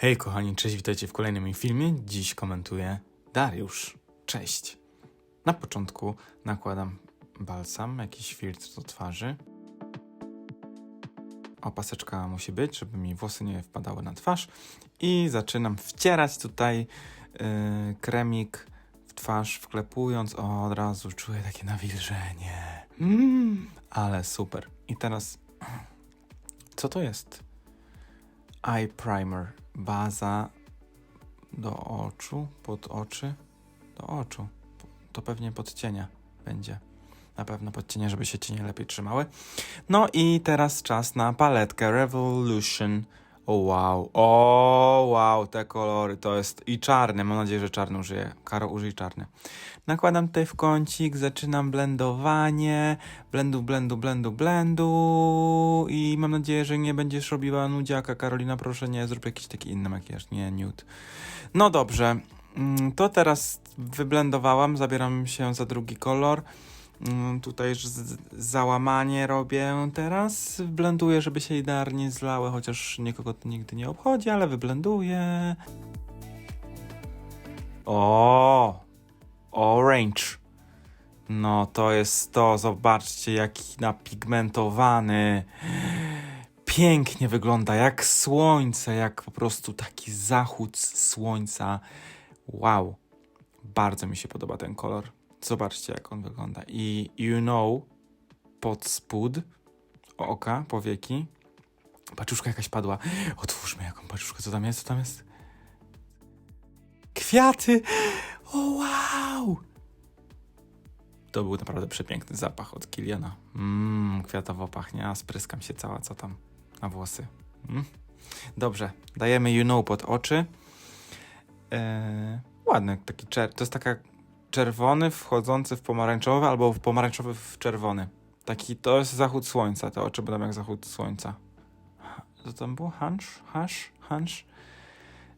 Hej kochani, cześć, witajcie w kolejnym mi filmie. Dziś komentuję Dariusz. Cześć. Na początku nakładam balsam, jakiś filtr do twarzy. Opaseczka musi być, żeby mi włosy nie wpadały na twarz. I zaczynam wcierać tutaj yy, kremik w twarz, wklepując. O, od razu czuję takie nawilżenie. Mm, ale super. I teraz, co to jest? Eye primer, baza do oczu, pod oczy, do oczu. To pewnie pod cienia będzie. Na pewno pod cienie, żeby się cienie lepiej trzymały. No i teraz czas na paletkę Revolution. O wow, o wow, te kolory to jest i czarny. Mam nadzieję, że czarny użyję. Karo, użyj czarny. Nakładam tutaj w kącik, zaczynam blendowanie. Blendu, blendu, blendu, blendu. I mam nadzieję, że nie będziesz robiła nudziaka. Karolina, proszę nie, zrób jakiś taki inny makijaż. Nie, nude. No dobrze, Mm, to teraz wyblendowałam. Zabieram się za drugi kolor. Mm, Tutaj załamanie robię teraz. Blenduję, żeby się idealnie zlały, chociaż nikogo to nigdy nie obchodzi, ale wyblenduję. O! Orange. No to jest to, zobaczcie jaki napigmentowany. Pięknie wygląda, jak słońce, jak po prostu taki zachód słońca. Wow, bardzo mi się podoba ten kolor. Zobaczcie, jak on wygląda. I you know, pod spód oka, powieki. Paczuszka jakaś padła. Otwórzmy jaką paczuszkę. Co tam jest? Co tam jest? Kwiaty! O wow! To był naprawdę przepiękny zapach od Kiliana. Mmm, kwiatowo pachnie, a spryskam się cała, co tam na włosy. Mm. Dobrze, dajemy you know pod oczy. Eee, ładny taki czer... To jest taka czerwony wchodzący w pomarańczowy albo w pomarańczowy w czerwony. Taki to jest zachód słońca. Te oczy będą jak zachód słońca. Co tam było? Hunch? Hash? Hunch?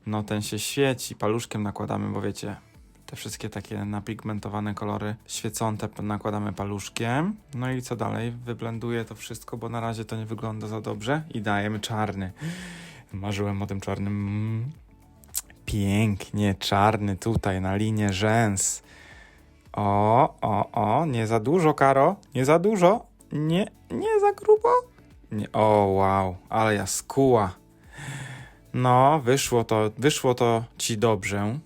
No ten się świeci. Paluszkiem nakładamy, bo wiecie, te wszystkie takie napigmentowane kolory świecące nakładamy paluszkiem. No i co dalej? Wyblenduję to wszystko, bo na razie to nie wygląda za dobrze. I dajemy czarny. Marzyłem o tym czarnym. Mm. Pięknie, czarny tutaj na linię rzęs. O, o, o, nie za dużo, Karo. Nie za dużo. Nie, nie za grubo. Nie, o, wow, ale ja skuła. No, wyszło to, wyszło to ci dobrze.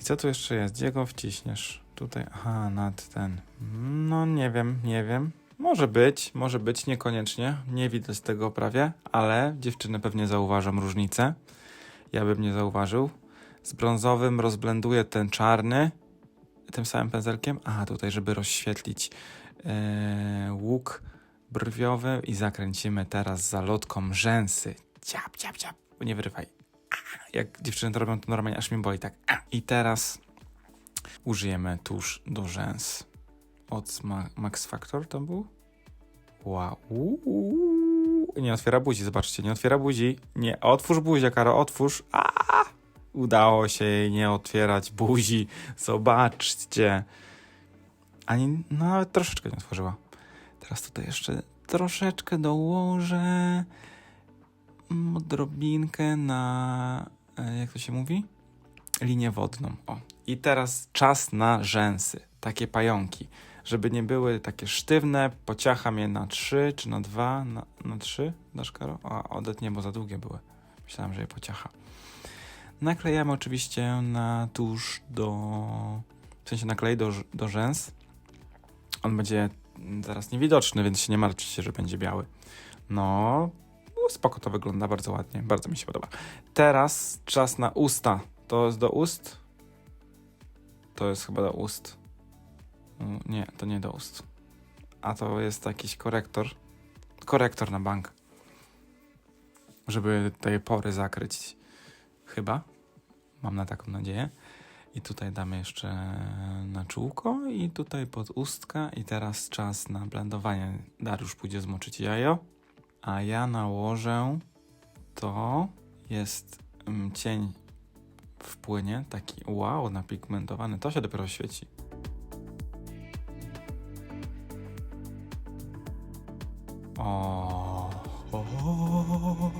I co tu jeszcze jest? Gdzie go wciśniesz? Tutaj, aha, nad ten. No, nie wiem, nie wiem. Może być, może być, niekoniecznie. Nie widać tego prawie, ale dziewczyny pewnie zauważą różnicę. Ja bym nie zauważył. Z brązowym rozblenduję ten czarny tym samym pędzelkiem. A, tutaj, żeby rozświetlić e, łuk brwiowy i zakręcimy teraz zalotką rzęsy. Ciap, ciap, ciap. Nie wyrywaj. Jak dziewczyny to robią, to normalnie aż mi boli tak. I teraz użyjemy tusz do rzęs. Od Ma- Max Factor to był? Wow. Nie otwiera buzi, zobaczcie, nie otwiera buzi. Nie, otwórz buzię, Karo, otwórz. A! Udało się jej nie otwierać buzi. Zobaczcie. Ani no, nawet troszeczkę nie otworzyła. Teraz tutaj jeszcze troszeczkę dołożę odrobinkę na, e, jak to się mówi? Linię wodną. O. I teraz czas na rzęsy, takie pająki. Żeby nie były takie sztywne, pociacham je na 3 czy na 2, na, na 3, dasz Karo? A, odetnie, bo za długie były. Myślałem, że je pociacha. Naklejamy oczywiście na tusz do, w sensie naklej do, do rzęs. On będzie zaraz niewidoczny, więc się nie martwcie, że będzie biały. No, no, spoko to wygląda, bardzo ładnie, bardzo mi się podoba. Teraz czas na usta. To jest do ust? To jest chyba do ust. Mm, Nie, to nie do ust. A to jest jakiś korektor. Korektor na bank. Żeby te pory zakryć. Chyba. Mam na taką nadzieję. I tutaj damy jeszcze na czółko i tutaj pod ustka i teraz czas na blendowanie. Dariusz pójdzie zmoczyć jajo, a ja nałożę to jest mm, cień wpłynie, taki wow, napigmentowany, to się dopiero świeci. O, o,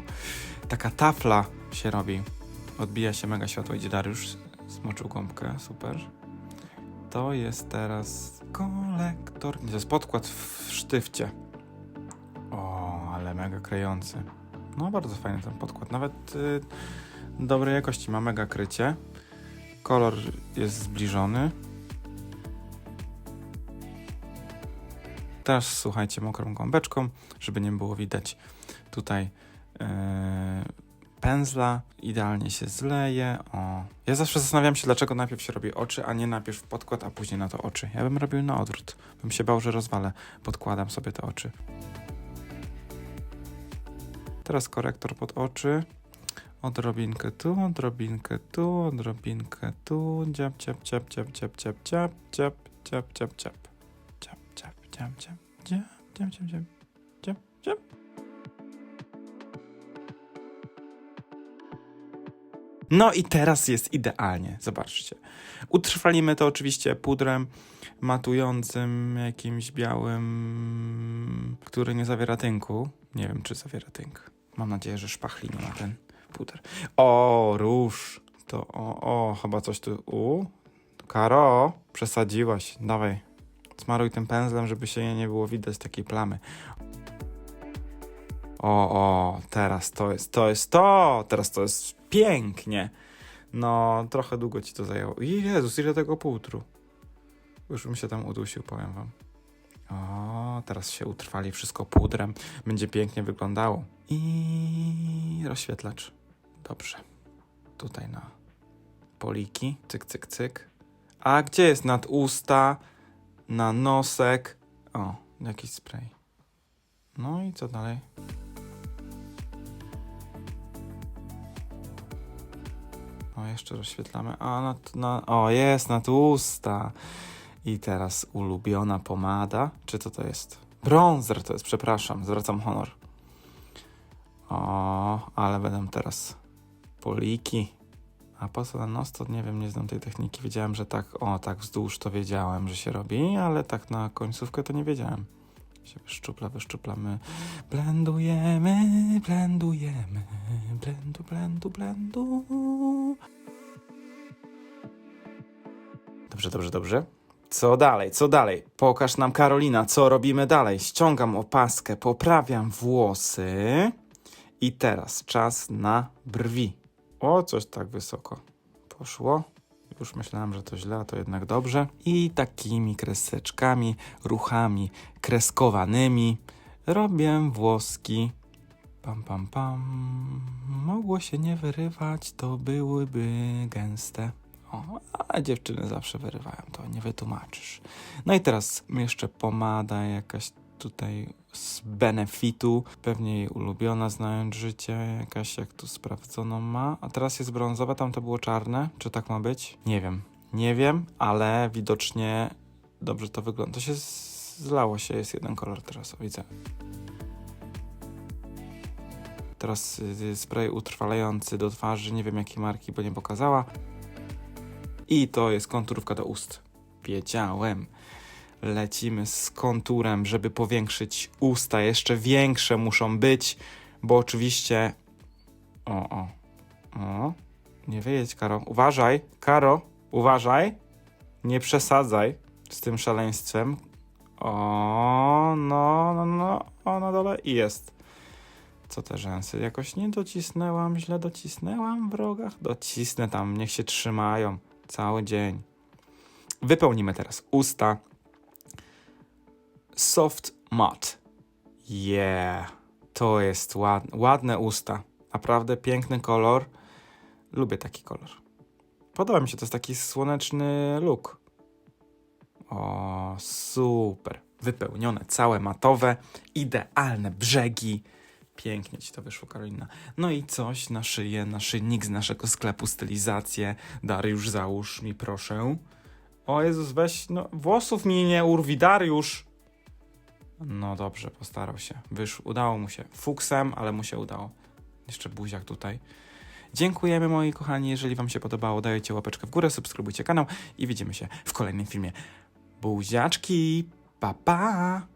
taka tafla się robi. Odbija się mega światło, idzie Dariusz, smoczył gąbkę, super. To jest teraz kolektor, to jest podkład w sztywcie. O, ale mega klejący. No, bardzo fajny ten podkład, nawet y, dobrej jakości, ma mega krycie. Kolor jest zbliżony. Teraz słuchajcie mokrą gąbeczką, żeby nie było widać tutaj yy, pędzla. Idealnie się zleje. O. Ja zawsze zastanawiam się, dlaczego najpierw się robi oczy, a nie najpierw podkład, a później na to oczy. Ja bym robił na odwrót. Bym się bał, że rozwalę. Podkładam sobie te oczy. Teraz korektor pod oczy. Odrobinkę tu, odrobinkę tu, odrobinkę tu. Dziab, dziab, dziab, dziab, dziab, dziab, dziab, dziab, dziab, dziab, dziab. Dziab, dziab, dziab, dziab, dziab, dziab, dziab, dziab, dziab. No i teraz jest idealnie, zobaczcie. Utrwalimy to oczywiście pudrem matującym, jakimś białym, który nie zawiera tynku. Nie wiem, czy zawiera tynk. Mam nadzieję, że szpachli nie ma ten puder. O, róż. To o, o, chyba coś tu. U. Karo, przesadziłaś. Dawaj. Smaruj tym pędzlem, żeby się nie było widać takiej plamy. O, o, teraz to jest, to jest to! Teraz to jest pięknie. No, trochę długo ci to zajęło. Jezus, ile tego półtru. Już bym się tam udusił, powiem wam. O, teraz się utrwali wszystko pudrem. Będzie pięknie wyglądało. I rozświetlacz. Dobrze. Tutaj na poliki. Cyk, cyk, cyk. A gdzie jest nad usta? Na nosek? O, jakiś spray. No i co dalej? O, jeszcze rozświetlamy. A, na, na, o, jest nad usta. I teraz ulubiona pomada. Czy to to jest? Bronzer to jest, przepraszam, zwracam honor. O, ale będą teraz poliki. A po co na nos, to nie wiem, nie znam tej techniki. Wiedziałem, że tak, o, tak wzdłuż to wiedziałem, że się robi, ale tak na końcówkę to nie wiedziałem. Się wyszczupla, wyszczuplamy. Blendujemy, blendujemy, blendu, blendu, blendu. Dobrze, dobrze, dobrze. Co dalej, co dalej? Pokaż nam Karolina, co robimy dalej. Ściągam opaskę, poprawiam włosy. I teraz czas na brwi. O, coś tak wysoko poszło. Już myślałem, że to źle, a to jednak dobrze. I takimi kreseczkami, ruchami kreskowanymi robię włoski. Pam, pam, pam. Mogło się nie wyrywać, to byłyby gęste. O, a dziewczyny zawsze wyrywają, to nie wytłumaczysz. No i teraz jeszcze pomada jakaś tutaj z benefitu, pewnie jej ulubiona, znając życie, jakaś jak tu sprawdzoną ma. A teraz jest brązowe, tam to było czarne. Czy tak ma być? Nie wiem. Nie wiem, ale widocznie dobrze to wygląda. To się zlało się, jest jeden kolor teraz, widzę. Teraz y, spray utrwalający do twarzy, nie wiem jakiej marki, bo nie pokazała. I to jest konturówka do ust. Wiedziałem. Lecimy z konturem, żeby powiększyć usta. Jeszcze większe muszą być, bo oczywiście. O, o. O. Nie wyjedź, Karo. Uważaj, Karo, uważaj. Nie przesadzaj z tym szaleństwem. O, no, no, no. O, na dole i jest. Co te rzęsy? Jakoś nie docisnęłam, źle docisnęłam w rogach? Docisnę tam, niech się trzymają cały dzień. Wypełnimy teraz usta. Soft matte. Yeah, to jest ład, ładne usta. Naprawdę piękny kolor. Lubię taki kolor. Podoba mi się, to jest taki słoneczny look. O, super. Wypełnione, całe matowe, idealne brzegi. Pięknie ci to wyszło, Karolina. No i coś na szyję, naszyjnik z naszego sklepu, stylizację. Dariusz, załóż mi proszę. O Jezus, weź, no włosów mi nie urwi, Dariusz. No dobrze, postarał się. Wysz, udało mu się. Fuksem, ale mu się udało. Jeszcze buziak tutaj. Dziękujemy moi kochani, jeżeli wam się podobało, dajcie łapeczkę w górę, subskrybujcie kanał i widzimy się w kolejnym filmie. Buziaczki, pa pa!